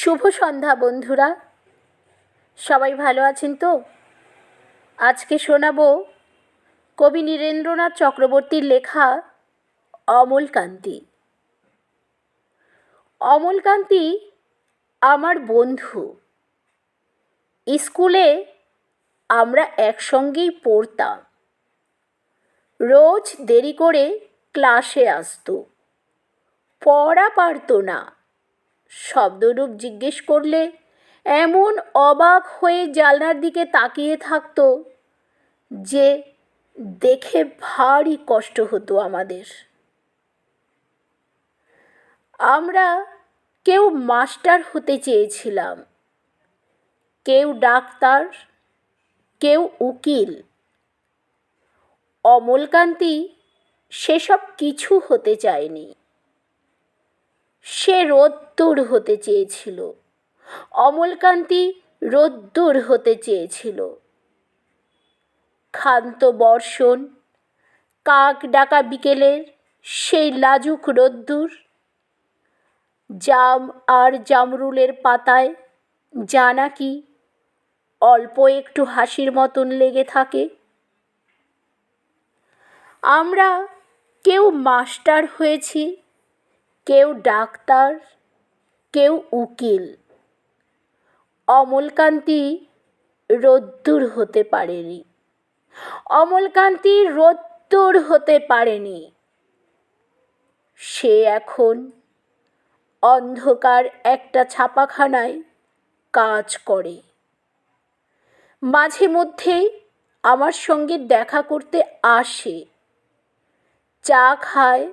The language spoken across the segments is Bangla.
শুভ সন্ধ্যা, বন্ধুরা। সবাই ভালো আছেন তো? আজকে শোনাবো কবি নীরেন্দ্রনাথ চক্রবর্তীর লেখা অমলকান্তি অমলকান্তি আমার বন্ধু। স্কুলে আমরা একসঙ্গেই পড়তাম। রোজ দেরি করে ক্লাসে আসতো। পড়া পারতো না। শব্দরূপ জিজ্ঞেস করলে, এমন অবাক হয়ে জানলার দিকে তাকিয়ে থাকতো যে দেখে ভারী কষ্ট হতো আমাদের। আমরা কেউ মাস্টার হতে চেয়েছিলাম, কেউ ডাক্তার, কেউ উকিল। অমলকান্তি সেসব কিছু হতে চায়নি। সে রোদ্দুর হতে চেয়েছিল। অমলকান্তি রোদ্দুর হতে চেয়েছিল। ক্ষান্ত বর্ষণ, কাক ডাকা বিকেলের সেই লাজুক রোদ্দুর জাম আর জামরুলের পাতায় যা নাকি অল্প একটু হাসির মতন লেগে থাকে। আমরা কেউ মাস্টার হয়েছি ডাক্তার, কেউ উকিল। অমলকান্তি রোদ্দুর হতে পারেনি। অমলকান্তি রোদ্দুর হতে পারেনি। সে এখন অন্ধকার একটা ছাপাখানায় কাজ করে। মাঝে মধ্যেই আমার সঙ্গে দেখা করতে আসে। চা খায়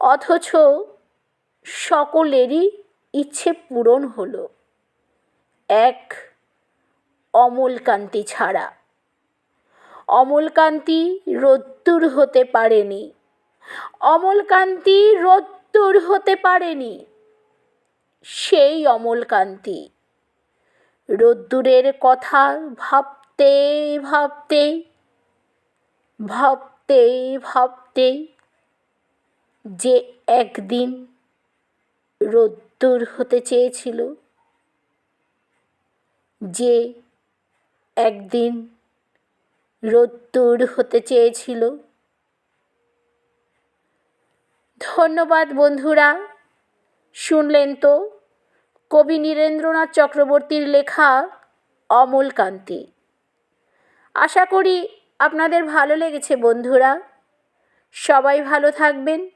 অথচ সকলেরই ইচ্ছে পূরণ হলো। এক, অমলকান্তি ছাড়া। অমলকান্তি রোদ্দুর হতে পারেনি। অমলকান্তি রোদ্দুর হতে পারেনি। সেই অমলকান্তি। রোদ্দুরের কথা ভাবতে ভাবতে ভাবতে ভাবতে যে একদিন রোদ্দুর হতে চেয়েছিল, যে একদিন রোদ্দুর হতে চেয়েছিল। ধন্যবাদ বন্ধুরা, শুনলেন তো কবি নীরেন্দ্রনাথ চক্রবর্তীর লেখা অমলকান্তি আশা করি আপনাদের ভালো লেগেছে বন্ধুরা। সবাই ভালো থাকবেন।